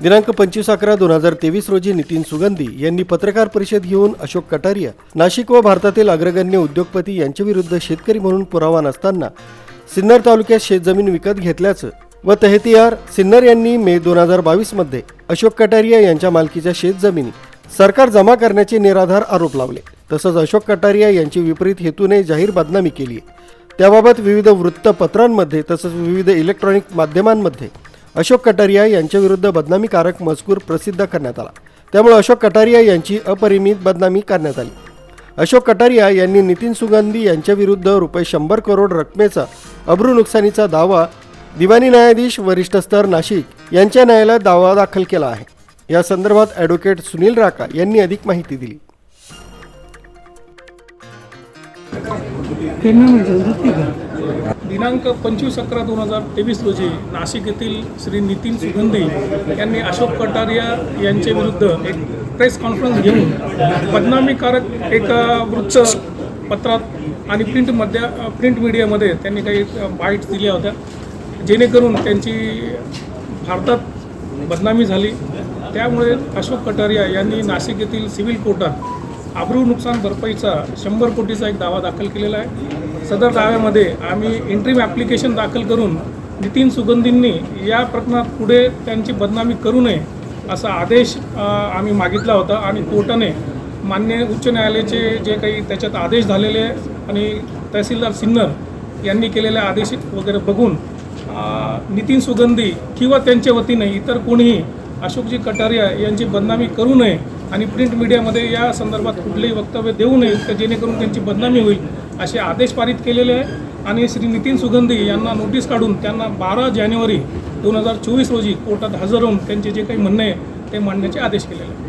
दिनांक पंचवीस अकरा दोन हजार तेवीस रोजी नितीन सुगंधी यांनी पत्रकार परिषद घेऊन अशोक कटारिया नाशिक व भारतातील अग्रगण्य उद्योगपती यांच्याविरुद्ध शेतकरी म्हणून पुरावा नसताना सिन्नर तालुक्यात शेतजमीन विकत घेतल्याचं व तहतियार सिन्नर यांनी मे दोन हजार बावीसमध्ये अशोक कटारिया यांच्या मालकीच्या शेतजमिनी सरकार जमा करण्याचे निराधार आरोप लावले. तसंच अशोक कटारिया यांची विपरीत हेतूने जाहीर बदनामी केली आहे त्याबाबत विविध वृत्तपत्रांमध्ये तसंच विविध इलेक्ट्रॉनिक माध्यमांमध्ये अशोक कटारिया यांच्याविरुद्ध बदनामीकारक मजकूर प्रसिद्ध करण्यात आला. त्यामुळे अशोक कटारिया यांची अपरिमित बदनामी करण्यात आली. अशोक कटारिया यांनी नितीन सुगंधी यांच्याविरुद्ध रुपये शंभर करोड रकमेचा अब्रू नुकसानीचा दावा दिवाणी न्यायाधीश वरिष्ठ स्तर नाशिक यांच्या न्यायालयात दावा दाखल केला आहे. या संदर्भात ॲडव्होकेट सुनील राका यांनी अधिक माहिती दिली. दिनांक पंचवीस अकरा दोन हजार तेवीस रोजी नाशिक येथील श्री नितीन सुगंधी यांनी अशोक कटारिया यांच्या विरुद्ध एक प्रेस कॉन्फरन्स घेऊन बदनामीकारक एक वृत्त पत्रात आणि प्रिंटमध्ये प्रिंट मीडियामध्ये त्यांनी काही बाईट्स दिल्या होत्या. जेणेकरून त्यांची भारतात बदनामी झाली. त्यामुळे अशोक कटारिया यांनी नाशिक येथील सिव्हिल कोर्टात आबरू नुकसान भरपाईचा शंभर कोटीचा एक दावा दाखल केलेला आहे. सदर दाव्यामध्ये आम्ही इंट्रीम ॲप्लिकेशन दाखल करून नितीन सुगंधींनी या प्रकरणात पुढे त्यांची बदनामी करू नये असा आदेश आम्ही मागितला होता आणि कोर्टाने मान्य उच्च न्यायालयाचे जे काही त्याच्यात आदेश झालेले आणि तहसीलदार सिन्नर यांनी केलेले आदेश वगैरे बघून नितीन सुगंधी किंवा त्यांच्या वतीने इतर कोणीही अशोकजी कटारिया यांची बदनामी करू नये आणि प्रिंट मीडियामध्ये या संदर्भात कुठलेही वक्तव्य देऊ नये तर जेणेकरून त्यांची बदनामी होईल असे आदेश पारित केलेले आहे. आणि श्री नितीन सुगंधी यांना नोटीस काढून त्यांना बारा जानेवारी दोन हजार चोवीस रोजी कोर्टात हजर होऊन त्यांचे जे काही म्हणणे आहे ते मांडण्याचे आदेश केलेले आहे